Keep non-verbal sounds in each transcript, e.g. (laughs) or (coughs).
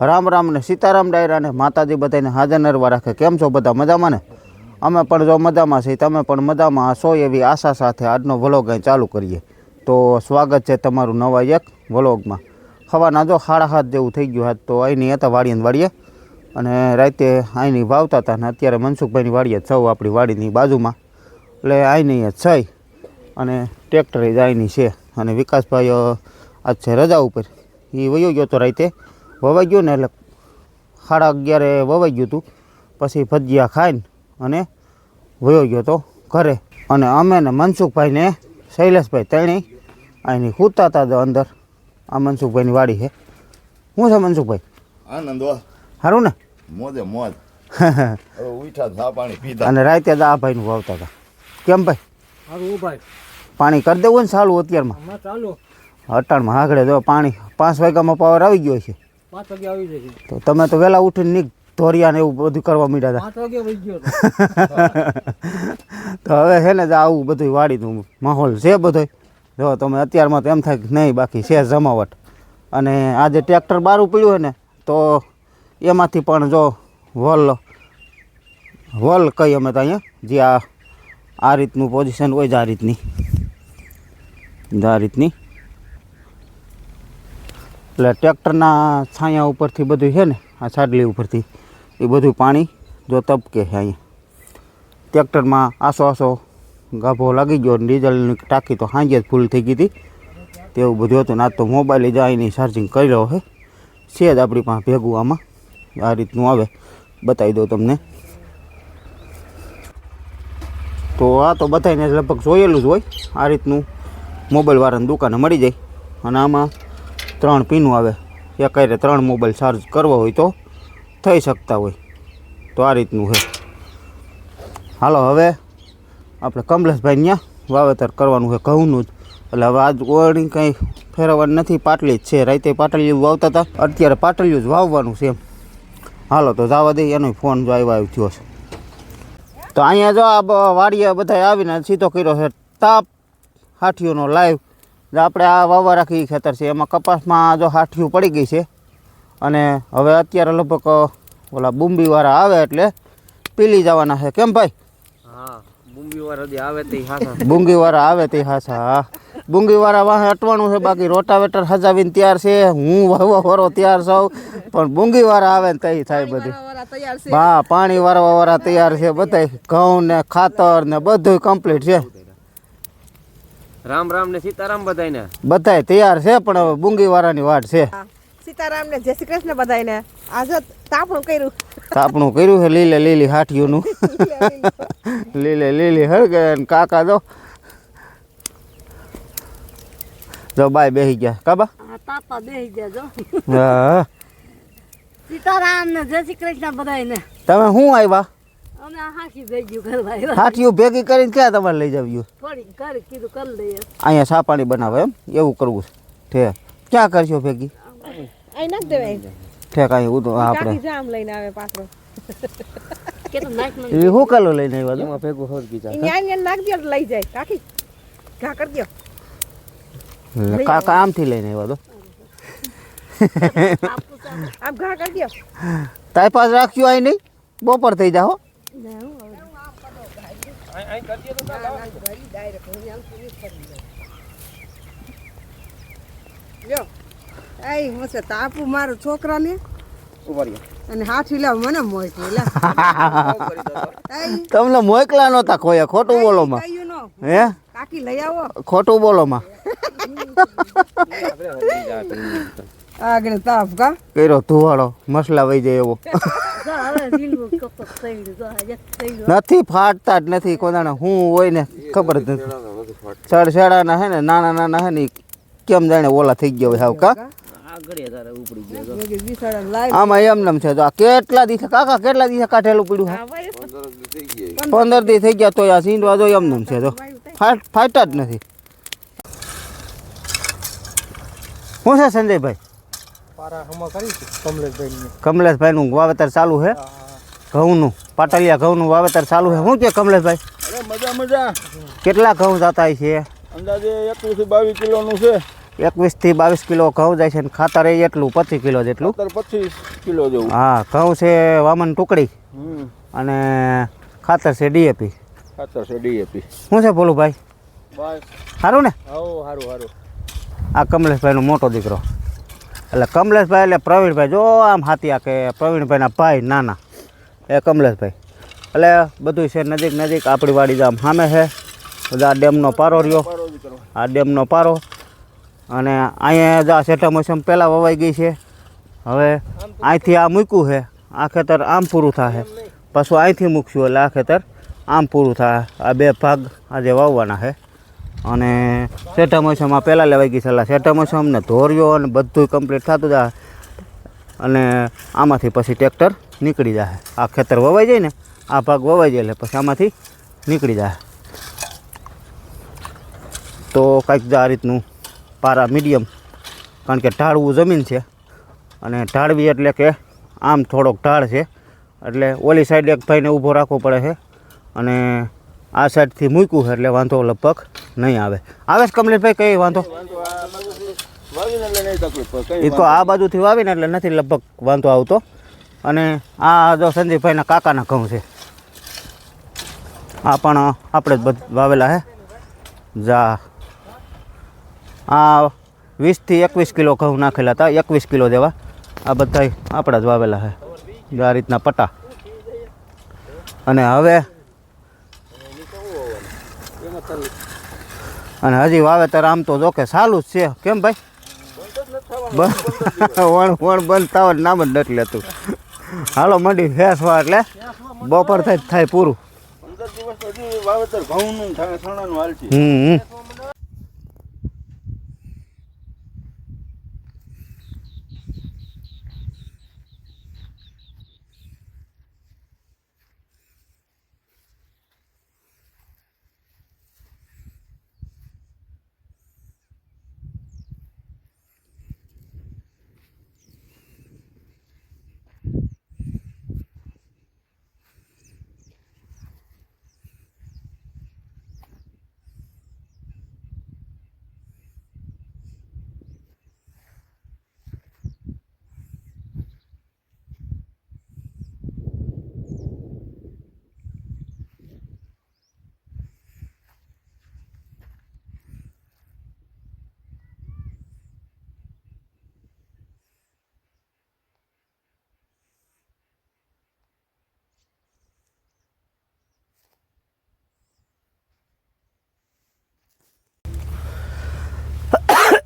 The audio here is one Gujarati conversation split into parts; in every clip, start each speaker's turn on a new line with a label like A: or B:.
A: રામ રામ ને સીતારામ ડાયરા ને માતાજી બધાને હાજર નરવા રાખે. કેમ છો બધા મજામાં ને? અમે પણ જો મજામાં છીએ, તમે પણ મજામાં હશો એવી આશા સાથે આજનો વ્લોગ અહીં ચાલુ કરીએ. તો સ્વાગત છે તમારું નવા એક વ્લોગમાં. ખવાના જો સાડા હાથ જેવું થઈ ગયું હાથ તો અહીંની હતા વાડીએ વાડીએ. અને રાતે અહીંની વાવતા હતા ને અત્યારે મનસુખભાઈની વાડીએ સૌ આપણી વાડીની બાજુમાં. એટલે અહીંની છઈ છે. અને ટ્રેક્ટર જ અહીંની છે. અને વિકાસભાઈ આજ છે રજા ઉપર. એ વયો ગયો તો રાતે. વવાઈ ગયો ને એટલે સાડા અગિયારે વવાઈ ગયું હતું પછી ભજીયા ખાઈને અને વયો ગયો તો ઘરે. અને અમે ને મનસુખભાઈને શૈલેષભાઈ ત્રણેય અહીંની સૂતા હતા જો અંદર. આ મનસુખભાઈની વાડી છે. શું છે મનસુખભાઈ?
B: આનંદ વાહ
A: સારું ને?
B: મોજે મોજ. (laughs) ઉઠા ચા પાણી પીધા.
A: અને રાતે જ આ ભાઈનું વાવતા હતા કેમ ભાઈ?
C: સારું ભાઈ.
A: પાણી કરી દેવું ને સારું અત્યારમાં?
C: ચાલો.
A: અટાણમાં આગળ જો પાણી પાંચ વાગ્યામાં પાવર આવી ગયો છે.
C: પાંચ વાગે આવી જશે.
A: તો તમે તો વહેલા ઉઠીને નીક ધોરિયા ને એવું બધું કરવા માંડ્યા
C: હતો. (laughs)
A: તો. હવે છે ને આવું બધું વાડીનું માહોલ છે બધો જો તમે અત્યારમાં તો એમ થાય કે નહીં બાકી છે જમાવટ. અને આ જે ટ્રેક્ટર બારું પડ્યું હોય ને તો એમાંથી પણ જો વલ વલ કહી અમે તો અહીંયા જે આ આ રીતનું પોઝિશન હોય જ આ રીતની. જ આ રીતની. એટલે ટ્રેક્ટરના છાંયા ઉપરથી બધું છે ને, આ છાડલી ઉપરથી, એ બધું પાણી જો તબકે છે અહીંયા. ટ્રેક્ટરમાં આસો આસો ગાભો લાગી ગયો ડીઝલની ટાંકી તો સાંજે જ ફૂલ થઈ ગઈ હતી. તેવું બધું હતું ને તો મોબાઈલ જ આવીને ચાર્જિંગ કરી લો છે. છે જ આપણી પાસે ભેગું આમાં. આ રીતનું આવે. બતાવી દઉં તમને. તો આ તો બધાને લગભગ જોયેલું જ હોય. આ રીતનું મોબાઈલવાળાની દુકાને મળી જાય. અને આમાં ત્રણ પીનું આવે. એક હારે ત્રણ મોબાઈલ ચાર્જ કરવો હોય તો થઈ શકતા હોય. તો આ રીતનું છે. હાલો, હવે આપણે કમલેશભાઈ ત્યાં વાવેતર કરવાનું છે ઘઉંનું જ. એટલે હવે આજ ઓળણી કંઈ ફેરવવાનું નથી, પાટલી જ છે. રાતે પાટલીયું વાવતા હતા, અત્યારે પાટલીયું જ વાવવાનું છે એમ. હાલો, તો જવા દે, એનો ફોન જો આવ્યો આવ્યો થયો છે. તો અહીંયા જો આ વાડીએ બધા આવીને સીધો કર્યો છે. તાપ હાઠીઓનો લાઈવ આપણે આ વાવવા રાખી ખેતર છે એમાં કપાસમાં જો હાઠિયું પડી ગઈ છે અને હવે અત્યારે લગભગ ઓલા બુંબીવાળા આવે એટલે પીલી જવાના છે. કેમ ભાઈ?
C: હા બુંબી હજી આવે તે હાથા
A: બુંગીવાળા આવે તે હાસા હા. બુંગીવાળા વાહે અટવાનું છે બાકી રોટાવેટર હજાવીને તૈયાર છે હું વાવવા વાળો તૈયાર છું પણ બુંગીવાળા આવે ને તઈ થાય બધું. હા પાણી વાળવા વાળા તૈયાર છે બધા ઘઉં ને ખાતર ને બધું કમ્પ્લીટ છે.
C: રામ રામ ને સીતારામ બધાયને.
A: બધાય તૈયાર છે પણ હવે બુંગીવાળાની વાટ છે.
D: સીતારામ ને જય શ્રી કૃષ્ણ બધાને આજે તાપણું કર્યું.
A: તાપણું કર્યું છે લીલે લીલી હાઠીઓનું (laughs) લીલે લીલી. હળગે ને કાકા જો. જો બાય બેહી ગયા. કાબા
E: આ તાપા બેહી ગયા જો.
A: હા.
E: સીતારામ ને જય શ્રી કૃષ્ણ બધાને
A: તમે શું આવ્યા?
E: અમે આ હાથી કરવા આવ્યા
A: હાથીઓ ભેગી કરીને ક્યાં તમારે લઈ જાવ્યું
E: થોડી ઘર કીધું કરી લઈએ.
A: અહીંયા સા પાણી બનાવે એમ એવું કરવું છે. ઠેક. ક્યાં કરશો ભેગી?
D: અહીં નાખ દેવાય.
A: ઠેક અહીં ઉતો આપણે.
D: જામ લઈને આવે પાછો
E: કેટલું નાખ મને
A: એ શું કાલો લઈને આવ્યા
C: એમાં ભેગું
D: નાખ દો લઈ જાય. કાકી ઘા કરી દો
A: કાકા આમથી લઈને આવ્યા તો.
D: આમ ઘા કરી દો
A: તારી પાસે રાખ્યું અહીં નહીં? બપોર થઈ જાઓ
D: તાપુ મારો છોકરાને
C: ઉભારી
D: અને હાથી લાવ મને મોકલી લે
A: તમને મોકલા નતા કોઈ ખોટું બોલો માં. હે?
D: કાકી લઈ આવો
A: ખોટું બોલો માં. (laughs)
D: આગળ તાપ કા?
A: કર્યો ધુવાળો મસલા વહી જાય એવો. (laughs) નથી ફાટતા જ નથી કોદાને હું હોય ને, ખબર જ નથી. સડસેડાના હે ને નાના નાના હે ને કેમ જાણે ઓલા થઈ ગયા હોય હાવ, કા? આમાં એમ નમ છે તો આ કેટલા દિવસે, કાકા, કેટલા દિવસે કાઢેલું પડ્યું હે? પંદર દિવસ થઈ ગયા તો આ સીંડવા જો એમ છે તો ફાટ ફાટતા જ નથી. શું છે સંજયભાઈ
C: પારા હમા કરી કમલેશભાઈ
A: કમલેશભાઈનું. વાવેતર ચાલુ છે. ઘઉંનું પાટલિયા ઘઉંનું વાવેતર ચાલુ છે. શું છે કમલેશભાઈ?
B: મજા મજા.
A: કેટલા ઘઉં જતા છે?
B: અંદાજે એકવીસથી બાવીસ કિલોનું છે.
A: એકવીસથી બાવીસ કિલો ઘઉં જાય છે અને ખાતર એ એટલું પચીસ કિલો જેટલું.
B: પચીસ કિલો જેવું.
A: હા ઘઉં છે વામન ટુકડી અને ખાતર છે ડીએપી.
B: ખાતર છે ડીએપી.
A: શું છે ભોલુભાઈ?
C: બસ.
A: સારું ને?
C: હા સારું સારું
A: આ કમલેશભાઈનો મોટો દીકરો. એટલે કમલેશભાઈ એટલે પ્રવીણભાઈ. જો આમ હાથિયા કે પ્રવીણભાઈના ભાઈ નાના. એ કમલેશભાઈ. એટલે બધું છે નજીક નજીક, આપણી વાડી આમ સામે છે. બધા ડેમનો પારો રહ્યો. આ ડેમનો પારો. અને અહીંયા જ આ સેટા મોસમ પહેલાં વવાઈ ગઈ છે. હવે અહીંથી આ મૂક્યું છે. આ ખેતર આમ પૂરું થશે પાછું અહીંથી મૂકશું એટલે આ ખેતર આમ પૂરું થાય. આ બે ભાગ આજે વાવવાના છે. અને શેઠા મોસમમાં પહેલાં લેવાઈ ગઈ સલાહ શેઠા મોસમ ધોર્યો અને બધું કમ્પ્લીટ થતું જાય. અને આમાંથી પછી ટ્રેક્ટર નીકળી જાય. આ ખેતર વવાઈ જાય ને, આ ભાગ વવાઈ જાય એટલે પછી આમાંથી નીકળી જાય. તો કાંઈક આ રીતનું પારા મીડિયમ, કારણ કે ઢાળવું જમીન છે. અને ઢાળવી એટલે કે આમ થોડોક ઢાળ છે. એટલે ઓલી સાઈડ એક ભાઈને ઊભો રાખવો પડે છે. અને આ સાઈડથી મૂક્યું છે એટલે વાંધો લગભગ નહીં આવે. આવે છે કમલેશભાઈ? કઈ વાંધો? એ તો આ બાજુથી વાવીને એટલે નથી લગભગ વાંધો આવતો. અને આ જો સંદીપભાઈના કાકાના ઘઉં છે. આ પણ આપણે જ વાવેલા હે. જા. આ વીસથી એકવીસ કિલો ઘઉં નાખેલા હતા. એકવીસ કિલો જેવા. આ બધા આપણા જ વાવેલા છે આ રીતના પટા. અને હવે અને હજી વાવેતર આમ તો જો કે સારું જ છે. કેમ ભાઈ? (laughs) વણ વણ બંધ થવાનું નામ જ નથી લેતું. હાલો મંડી ફેસવા એટલે બપોર થાય થાય પૂરું. હમ હમ.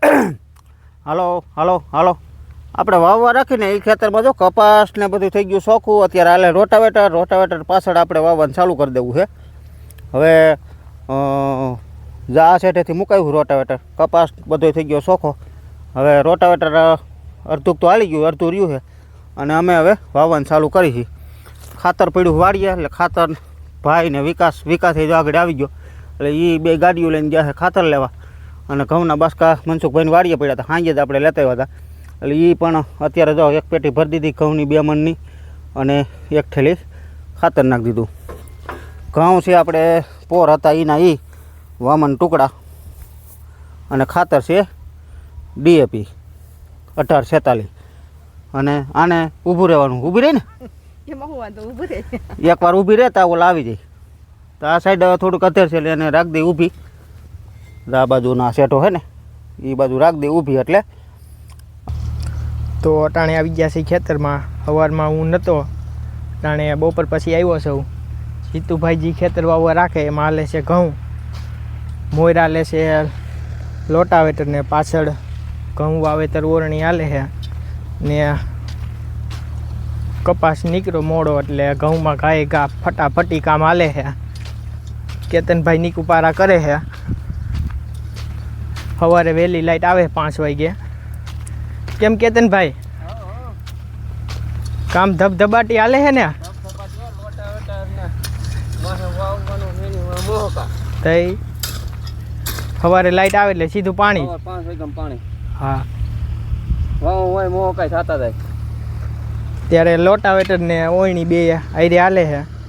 A: (coughs) હાલો હાલો હાલો. આપણે વાવવા રાખીને એ ખેતરમાં જો કપાસ ને બધું થઈ ગયું સોખું અત્યારે હાલે રોટાવેટર રોટાવેટર પાછળ આપણે વાવવાનું ચાલુ કરી દેવું છે. હવે જા સેઠેથી મુકાયું રોટાવેટર. કપાસ બધો થઈ ગયો સોખો હવે રોટાવેટર અ, અડધુંક તો હાલી ગયું અડધું રહ્યું છે. અને અમે હવે વાવવાનું ચાલુ કરી છીએ ખાતર પડ્યું વાળીએ એટલે ખાતર ભાઈ ને વિકાસ વિકાસ એ આગળ આવી ગયો. એટલે એ બે ગાડીઓ લઈને ગયા છે ખાતર લેવા. અને ઘઉંના બાસકા મનસુખભાઈને વાડીએ પડ્યા હતા સાંજે જ આપણે લેતા આવ્યા હતા. એટલે એ પણ અત્યારે જો એક પેટી ભરી દીધી ઘઉંની બે મણની અને એક થેલી ખાતર નાખી દીધું. ઘઉં છે આપણે પોર હતા એના એ વામન ટુકડા અને ખાતર છે ડીએપી અઢાર છેતાલીસ. અને આને ઊભું રહેવાનું ઊભી રહી ને
D: એકવાર ઊભી રહે.
A: રહેતા ઓલા આવી જાય. તો આ સાઈડ થોડુંક અધેર છે એટલે એને રાખ દે ઊભી. તો આ બાજુના સેટો છે ને એ બાજુ રાખ દે ઊભી એટલે.
F: તો અટાણે આવી ગયા છે ખેતરમાં. સવારમાં હું નહોતો અટાણે બપોર પછી આવ્યો છું. જીતુભાઈજી ખેતર વાવવા રાખે, એમાં હાલે છે ઘઉં, મોયરા લે છે લોટાવેટર ને પાછળ ઘઉં વાવેતર ઓરણી હાલે છે. ને કપાસ નીકળ્યો મોડો એટલે ઘઉંમાં ગાય ગા ફટાફટી કામ હાલે છે. કેતનભાઈ નીકુપારા કરે છે. સવારે વહેલી લાઈટ આવે પાંચ વાગે. કેમ કેતનભાઈ? કામ ધબધબાટી હાલે છે ને? તઈ સવારે લાઈટ આવે એટલે સીધું પાણી?
C: પાંચ વાગ્યા પાણી.
F: હા.
C: વાવ હોય મોહ કાંઈ થતા જાય.
F: ત્યારે લોટાવેટર ને ઓયણી બે આયરે હાલે છે.